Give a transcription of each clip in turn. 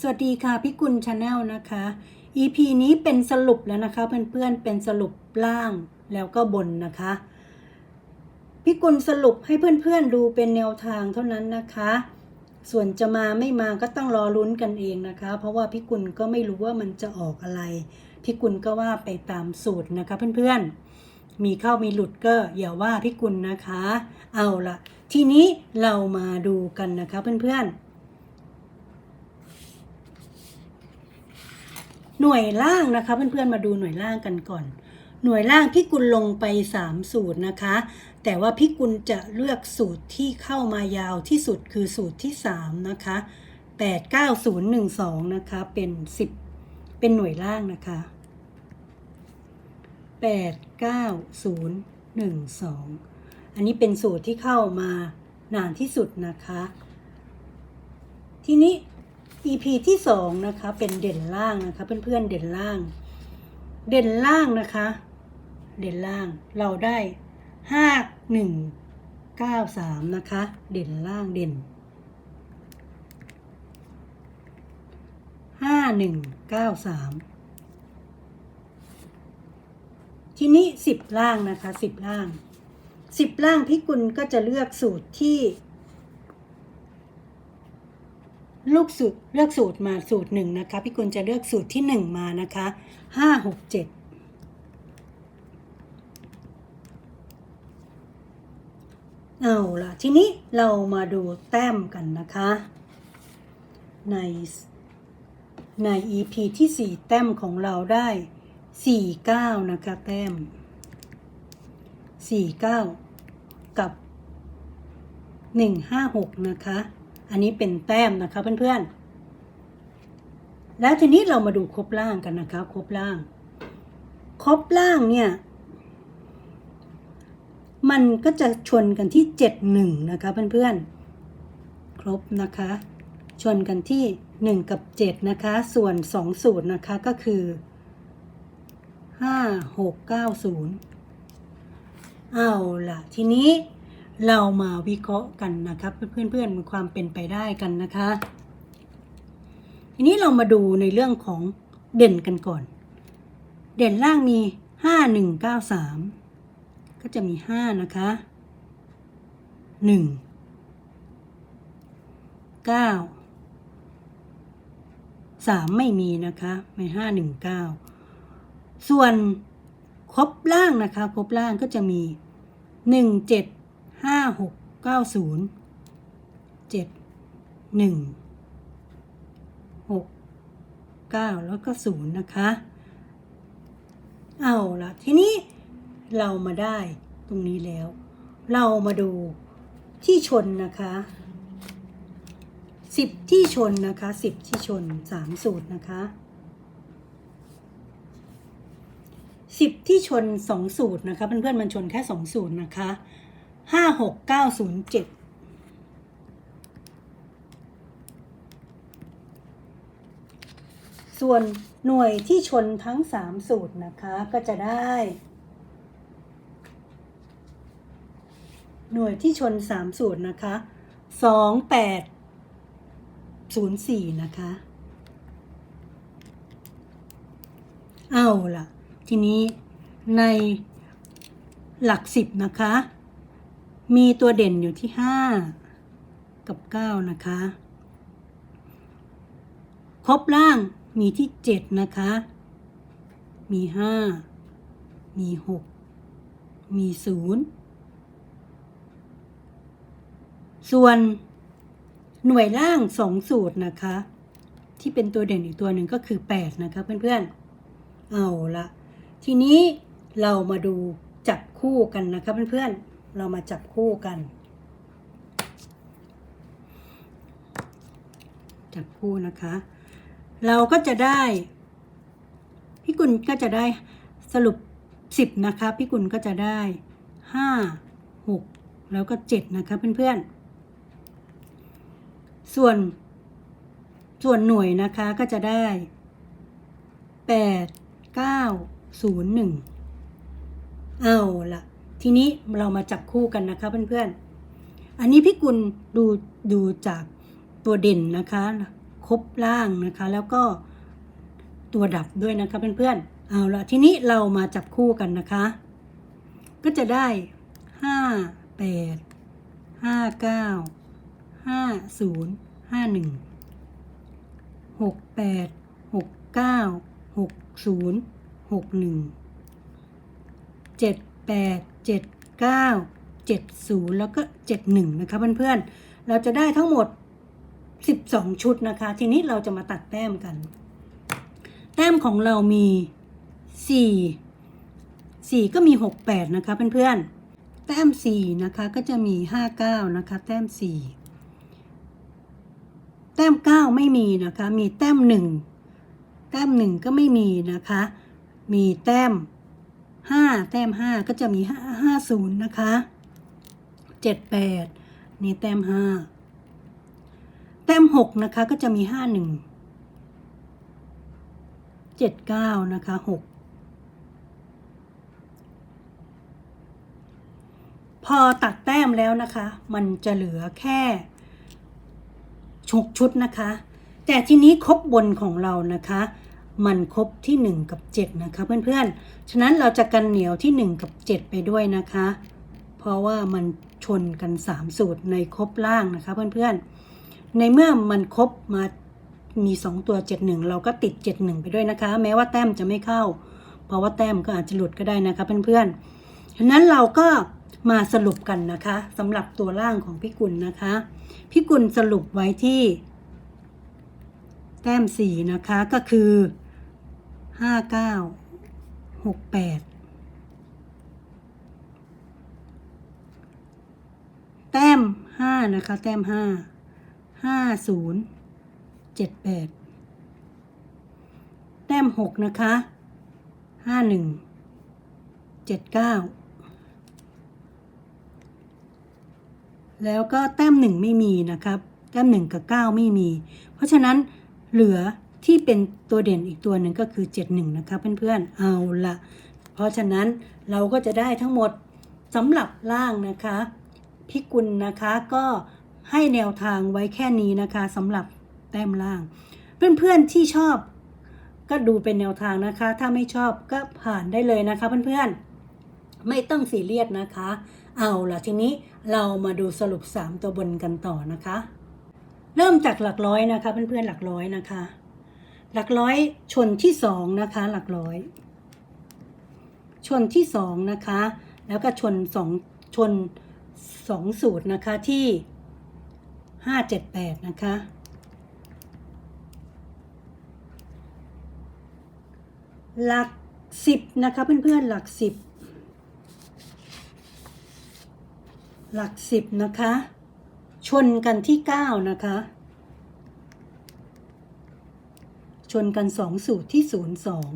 สวัสดีค่ะพี่กุลชาแนลนะคะ EP นี้เป็นสรุปแล้วนะคะ เพื่อนๆเป็นสรุปล่างแล้วก็บนนะคะพี่กุลสรุปให้เพื่อนๆดูเป็นแนวทางเท่านั้นนะคะ ส่วนจะมาไม่มาก็ต้องรอลุ้นกันเองนะคะ เพราะว่าพี่กุลก็ไม่รู้ว่ามันจะออกอะไรพี่กุลก็ว่าไปตามสูตรนะคะ เพื่อนๆ มีเข้ามีหลุดก็อย่าว่าพี่กุลนะคะ เอาละทีนี้เรามาดูกันนะคะเพื่อนๆ หน่วยล่างนะคะ เพื่อนๆมาดูหน่วยล่างกันก่อน หน่วยล่างพี่กุลลงไป 3 สูตรนะคะ แต่ว่าพี่กุลจะเลือกสูตรที่เข้ามายาวที่สุดคือสูตรที่ 3 นะคะ 89012 นะคะ เป็น 10 เป็นหน่วยล่างนะคะ 89012 อันนี้เป็นสูตรที่เข้ามานานที่สุดนะคะ ทีนี้ EP ที่สองนะคะเป็นเด่นล่างนะคะ เพื่อนๆเด่นล่าง เด่นล่างนะคะ เด่นล่างเราได้ห้าหนึ่งเก้าสามนะคะ เด่นล่างเด่นห้าหนึ่งเก้าสามทีนี้สิบล่างนะคะสิบล่างสิบล่างพี่กุลก็จะเลือกสูตรที่ ลูกสูตรเลือกสูตรมาสูตรหนึ่งนะคะ พี่กุลจะเลือกสูตรที่หนึ่งมานะคะห้าหกเจ็ดเอาล่ะ ทีนี้เรามาดูแต้มกันนะคะ ในใน EP ที่สี่แต้มของเราได้สี่เก้านะคะ แต้มสี่เก้ากับหนึ่งห้าหกนะคะ อันนี้เป็นแต้มนะคะเพื่อนๆ แล้วทีนี้เรามาดูครบล่างกันนะคะครบล่าง ครบล่างเนี่ย มันก็จะชนกันที่เจ็ดหนึ่งนะคะเพื่อนๆ ครบนะคะ ชนกันที่หนึ่งกับเจ็ดนะคะ ส่วนสองสูตรนะคะก็คือห้าหกเก้าศูนย์เอาล่ะ ทีนี้ เรามาวิเคราะห์กันนะครับ เพื่อนๆมีความเป็นไปได้กันนะคะ ทีนี้เรามาดูในเรื่องของเด่นกันก่อน เด่นล่างมีห้าหนึ่งเก้าสามก็จะมีห้านะคะหนึ่งเก้าสามไม่มีนะคะไม่ห้าหนึ่งเก้าส่วนครบล่างนะคะครบล่างก็จะมีหนึ่งเจ็ด ห้าหกเก้าศูนย์เจ็ดหนึ่งหกเก้าแล้วก็ศูนย์นะคะ เอาละทีนี้เรามาได้ตรงนี้แล้ว เรามาดูที่ชนนะคะสิบที่ชนนะคะสิบที่ชนสามสูตรนะคะสิบที่ชนสองสูตรนะคะเพื่อนๆมันชนแค่สองสูตรนะคะ ห้าหกเก้าศูนย์เจ็ดส่วนหน่วยที่ชนทั้งสามสูตรนะคะก็จะได้ หน่วยที่ชนสามสูตรนะคะสองแปดศูนย์สี่นะคะเอาล่ะ ทีนี้ในหลักสิบนะคะ มีตัวเด่นอยู่ที่ห้ากับเก้านะคะ ครบล่างมีที่เจ็ดนะคะ มีห้ามีหกมีศูนย์ส่วนหน่วยล่างสองสูตรนะคะ ที่เป็นตัวเด่นอีกตัวหนึ่งก็คือแปดนะคะเพื่อนๆ เอาละทีนี้เรามาดูจับคู่กันนะคะเพื่อนๆ เรามาจับคู่กัน จับคู่นะคะ เราก็จะได้ พี่กุลก็จะได้สรุปสิบนะคะ พี่กุลก็จะได้ห้าหกแล้วก็เจ็ดนะคะเพื่อนๆ ส่วนส่วนหน่วยนะคะก็จะได้แปดเก้าศูนย์หนึ่งเอาละ ทีนี้เรามาจับคู่กันนะคะเพื่อนๆ อันนี้พี่กุลดูดูจากตัวเด่นนะคะครบล่างนะคะ แล้วก็ตัวดับด้วยนะคะเพื่อนๆ เอาละทีนี้เรามาจับคู่กันนะคะ ก็จะได้ห้าแปดห้าเก้าห้าศูนย์ห้าหนึ่งหกแปดหกเก้าหกศูนย์หกหนึ่งเจ็ดแปด เจ็ดเก้าเจ็ดศูนย์แล้วก็เจ็ดหนึ่งนะคะเพื่อนๆ เราจะได้ทั้งหมด 12 ชุดนะคะ ทีนี้เราจะมาตัดแต้มกัน แต้มของเรามี 4 4 ก็มี 68 นะคะเพื่อนๆ แต้ม 4 นะคะก็จะมี 59 นะคะ แต้ม 4 แต้ม 9 ไม่มีนะคะ มีแต้ม 1 แต้ม 1 ก็ไม่มีนะคะ มีแต้ม 5 แต้ม 5 ก็จะมี 5 50 นะคะ 78 นี่แต้ม 5 แต้มหกนะคะ ก็จะมีห้าหนึ่งเจ็ดเก้านะคะหกพอตัดแต้มแล้วนะคะ มันจะเหลือแค่ชกชุดนะคะ แต่ทีนี้ครบบนของเรานะคะ มันครบที่ 1 กับ 7 นะคะเพื่อนๆ ฉะนั้นเราจะกันเหนียวที่ 1 กับ 7 ไปด้วยนะคะ เพราะว่ามันชนกัน 3 สูตรในครบล่างนะคะเพื่อนๆ ในเมื่อมันครบมามี 2 ตัว 71 เราก็ติด 71 ไปด้วยนะคะ แม้ว่าแต้มจะไม่เข้า เพราะว่าแต้มก็อาจจะหลุดก็ได้นะคะเพื่อนๆ ฉะนั้นเราก็มาสรุปกันนะคะสำหรับตัวล่างของพี่กุลนะคะพี่กุลสรุปไว้ที่แต้ม4นะคะก็คือ 59 68แปดแต้ม5นะคะ แต้ม5ห้าศูนย์เจ็ดแปดแต้มหกนะคะห้าหนึ่งเจ็ดเก้าแล้วก็แต้มหนึ่งไม่มีนะครับ แต้มหนึ่งกับเก้าไม่มี เพราะฉะนั้นเหลือ ที่เป็นตัวเด่นอีกตัวหนึ่งก็คือเจ็ดหนึ่งนะคะเพื่อนๆ เอาละเพราะฉะนั้นเราก็จะได้ทั้งหมดสำหรับล่างนะคะพิกุลนะคะก็ให้แนวทางไว้แค่นี้นะคะสำหรับแต้มล่าง เพื่อนๆที่ชอบก็ดูเป็นแนวทางนะคะ ถ้าไม่ชอบก็ผ่านได้เลยนะคะเพื่อนๆ ไม่ต้องซีเรียสนะคะ เอาล่ะทีนี้เรามาดูสรุป 3 ตัวบนกันต่อนะคะ เริ่มจากหลักร้อยนะคะเพื่อนๆหลักร้อยนะคะ หลักร้อยชนที่สองนะคะ หลักร้อย ชนที่สองนะคะ แล้วก็ชนสองชนสองสูตรนะคะที่ห้าเจ็ดแปดนะคะหลักสิบนะคะเพื่อนๆหลักสิบหลักสิบนะคะ ชนกันที่เก้านะคะ ชนกันสองสูตรที่ศูนย์สอง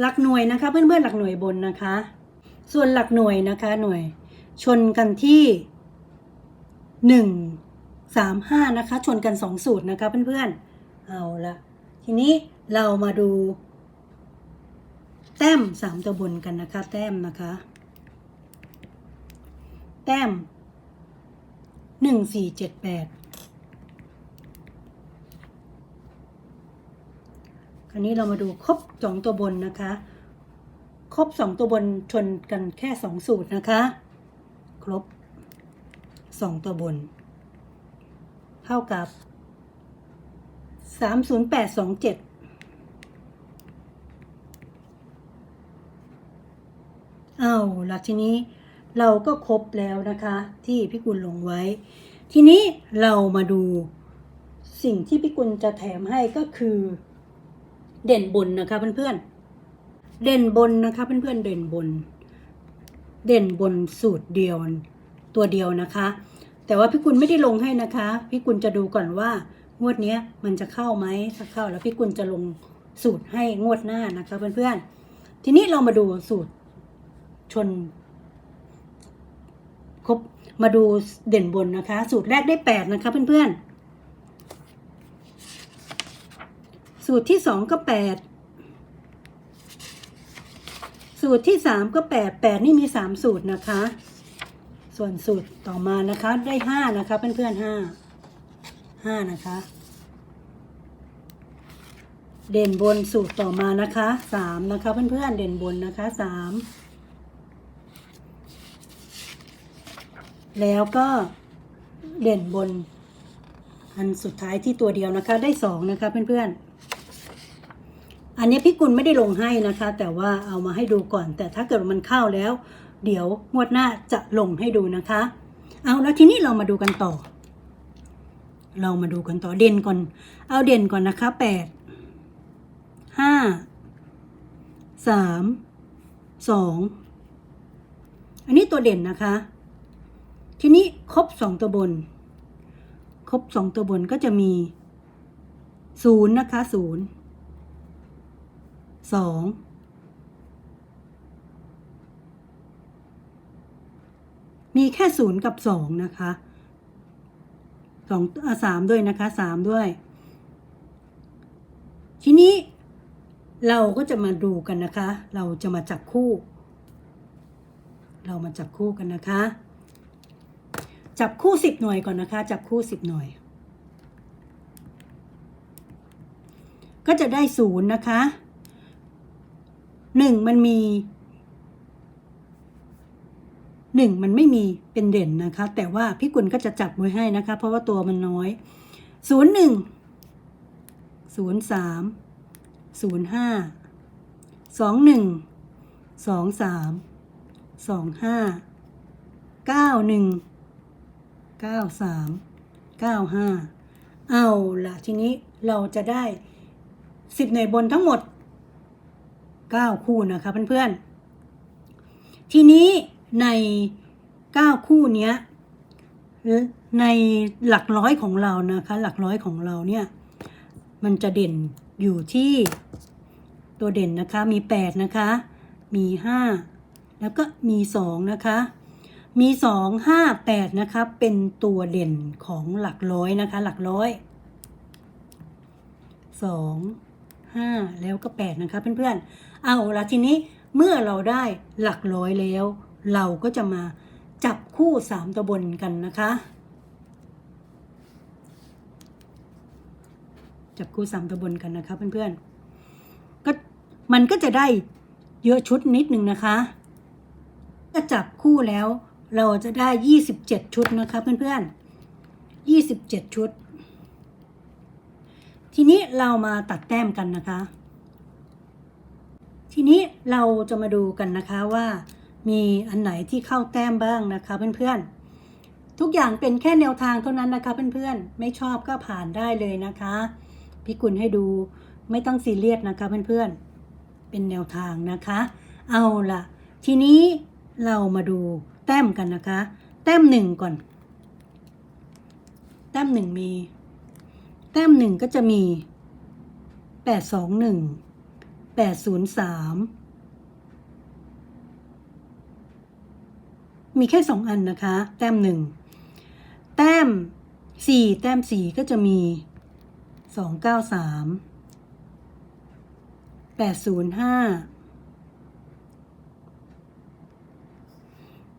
หลักหน่วยนะคะ เพื่อนๆหลักหน่วยบนนะคะ ส่วนหลักหน่วยนะคะหน่วย ชนกันที่หนึ่งสามห้านะคะ ชนกันสองสูตรนะคะเพื่อนๆเอาละทีนี้เรามาดู แต้มสามตัวบนกันนะคะ แต้มนะคะ แต้มหนึ่งสี่เจ็ดแปด คราวนี้เรามาดูครบสองตัวบนนะคะ ครบสองตัวบนชนกันแค่สองสูตรนะคะ ครบสองตัวบน เท่ากับสามศูนย์แปดสองเจ็ดเอาละทีนี้เราก็ครบแล้วนะคะ ที่พี่กุลลงไว้ ทีนี้เรามาดูสิ่งที่พี่กุลจะแถมให้ก็คือ เด่นบนนะคะเพื่อนๆ เด่นบนนะคะเพื่อนๆ เด่นบน เด่นบนสูตรเดียวตัวเดียวนะคะ แต่ว่าพี่กุลไม่ได้ลงให้นะคะ พี่กุลจะดูก่อนว่างวดเนี้ยมันจะเข้าไหมถ้าเข้าแล้วพี่กุลจะลงสูตรให้งวดหน้านะคะเพื่อนๆ ทีนี้เรามาดูสูตรชนครบมาดูเด่นบนนะคะ สูตรแรกได้แปดนะคะเพื่อนๆ สูตรที่สองก็แปดสูตรที่สามก็แปดแปดนี่มีสามสูตรนะคะ ส่วนสูตรต่อมานะคะได้ห้านะคะเพื่อนๆห้าห้านะคะ เด่นบนสูตรต่อมานะคะสามนะคะเพื่อนๆเด่นบนนะคะสามแล้วก็เด่นบนอันสุดท้ายที่ตัวเดียวนะคะ ได้สองนะคะเพื่อนๆ อันนี้พี่กุลไม่ได้ลงให้นะคะ แต่ว่าเอามาให้ดูก่อน แต่ถ้าเกิดมันเข้าแล้ว เดี๋ยวงวดหน้าจะลงให้ดูนะคะ เอาแล้วทีนี้เรามาดูกันต่อ เรามาดูกันต่อเด่นก่อน เอาเด่นก่อนนะคะแปดห้าสามสองอันนี้ตัวเด่นนะคะ ทีนี้ครบสองตัวบน ครบสองตัวบนก็จะมีศูนย์นะคะศูนย์ สองมีแค่ศูนย์กับสองนะคะสองสามด้วยนะคะสามด้วย ทีนี้เราก็จะมาดูกันนะคะ เราจะมาจับคู่ เรามาจับคู่กันนะคะ จับคู่สิบหน่วยก่อนนะคะ จับคู่สิบหน่วย ก็จะได้ศูนย์นะคะ หนึ่งมันมีหนึ่งมันไม่มีเป็นเด่นนะคะ แต่ว่าพี่กุลก็จะจับไว้ให้นะคะ เพราะว่าตัวมันน้อยศูนย์หนึ่งศูนย์สามศูนย์ห้าสองหนึ่งสองสามสองห้าเก้าหนึ่งเก้าสามเก้าห้าเอาละทีนี้เราจะได้สิบหน่วยบนทั้งหมด เก้าคู่นะคะเพื่อนๆ ทีนี้ในเก้าคู่เนี้ยในหลักร้อยของเรานะคะ หลักร้อยของเราเนี่ย มันจะเด่นอยู่ที่ตัวเด่นนะคะมีแปดนะคะ มีห้าแล้วก็มีสองนะคะ มีสองห้าแปดนะคะ เป็นตัวเด่นของหลักร้อยนะคะ หลักร้อยส องห้าแล้วก็แปดนะคะเพื่อนๆ เอาละทีนี้เมื่อเราได้หลักร้อยแล้ว เราก็จะมาจับคู่สามตัวบนกันนะคะ จับคู่สามตัวบนกันนะคะเพื่อนๆก็มันก็จะได้เยอะชุดนิดนึงนะคะถ้าจับคู่แล้วเราจะได้ยี่สิบเจ็ดชุดนะคะเพื่อนๆยี่สิบเจ็ดชุด ทีนี้เรามาตัดแต้มกันนะคะ ทีนี้เราจะมาดูกันนะคะว่ามีอันไหนที่เข้าแต้มบ้างนะคะเพื่อนๆ ทุกอย่างเป็นแค่แนวทางเท่านั้นนะคะเพื่อนๆ ไม่ชอบก็ผ่านได้เลยนะคะพี่กุลให้ดูไม่ต้องซีเรียสนะคะเพื่อนๆ เป็นแนวทางนะคะ เอาละทีนี้เรามาดูแต้มกันนะคะ แต้มหนึ่งก่อน แต้มหนึ่งมี แต้มหนึ่งก็จะมีแปดสองหนึ่งแปดศูนย์สามมีแค่สองอันนะคะ แต้มหนึ่งแต้มสี่แต้มสี่ก็จะมีสองเก้าสามแปดศูนย์ห้า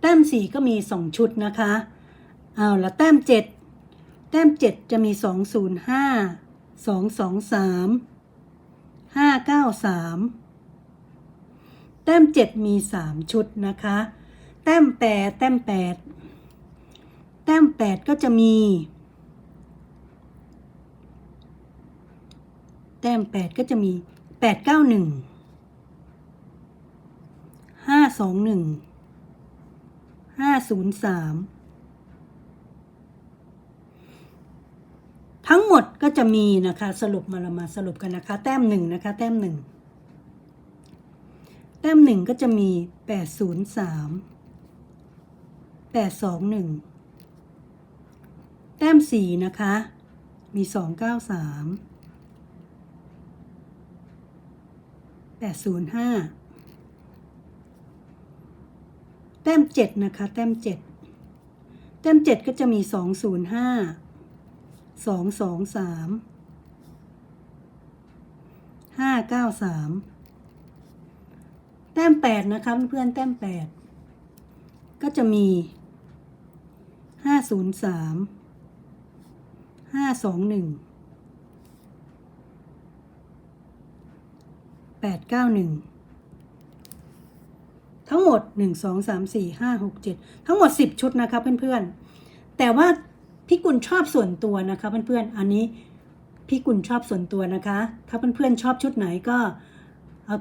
แต้มสี่ก็มีสองชุดนะคะ เอาละแต้มเจ็ด แต้ม 7 จะมี 205 223 593 แต้ม 7 มี 3 ชุดนะคะ แต้ม 8 แต้ม 8 แต้ม 8 ก็จะมี แต้ม 8 ก็จะมี 891 521 503 ทั้งหมดก็จะมีนะคะ สรุปมาเรามาสรุปกันนะคะ แต้มหนึ่งนะคะ แต้มหนึ่งแต้มหนึ่งก็จะมีแปดศูนย์สามแปดสองหนึ่งแต้มสี่นะคะ มีสองเก้าสามแปดศูนย์ห้าแต้มเจ็ดนะคะ แต้มเจ็ดแต้มเจ็ดก็จะมีสองศูนย์ห้า สองสองสามห้าเก้าสามแต้มแปดนะคะเพื่อนๆแต้มแปดก็จะมีห้าศูนย์สามห้าสองหนึ่งแปดเก้าหนึ่งทั้งหมดหนึ่งสองสามสี่ห้าหกเจ็ดทั้งหมดสิบชุดนะคะเพื่อนๆแต่ว่า พี่กุลชอบส่วนตัวนะคะเพื่อนๆอันนี้พี่กุลชอบส่วนตัวนะคะ ถ้าเพื่อนๆชอบชุดไหนก็เอา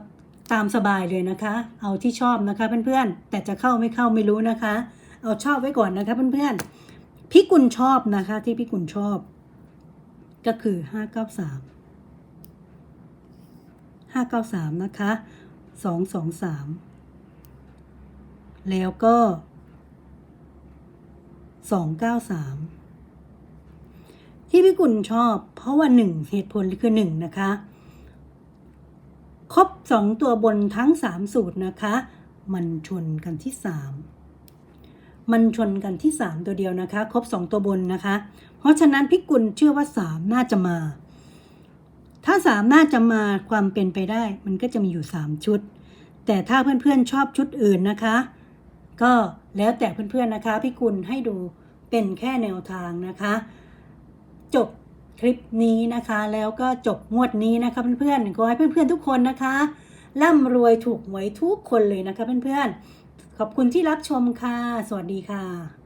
ตามสบายเลยนะคะ เอาที่ชอบนะคะเพื่อนๆแต่จะเข้าไม่เข้าไม่รู้นะคะ เอาชอบไว้ก่อนนะคะเพื่อนๆพี่กุลชอบนะคะ ที่พี่กุลชอบ ก็คือห้าเก้าสามห้าเก้าสามนะคะสองสองสามแล้วก็สองเก้าสาม ที่พี่กุลชอบ เพราะว่าหนึ่งเหตุผลคือหนึ่งนะคะครบสองตัวบนทั้งสามสูตรนะคะ มันชนกันที่สามมันชนกันที่สามตัวเดียวนะคะ ครบสองตัวบนนะคะ เพราะฉะนั้นพี่กุลเชื่อว่าสามน่าจะมา ถ้าสามน่าจะมาความเป็นไปได้ มันก็จะมีอยู่สามชุด แต่ถ้าเพื่อนๆชอบชุดอื่นนะคะ ก็แล้วแต่เพื่อนๆนะคะ พี่กุลให้ดูเป็นแค่แนวทางนะคะ จบคลิปนี้นะคะ แล้วก็จบงวดนี้นะคะเพื่อนๆขอให้เพื่อนๆทุกคนนะคะร่ำรวยถูกหวยทุกคนเลยนะคะเพื่อนๆขอบคุณที่รับชมค่ะ สวัสดีค่ะ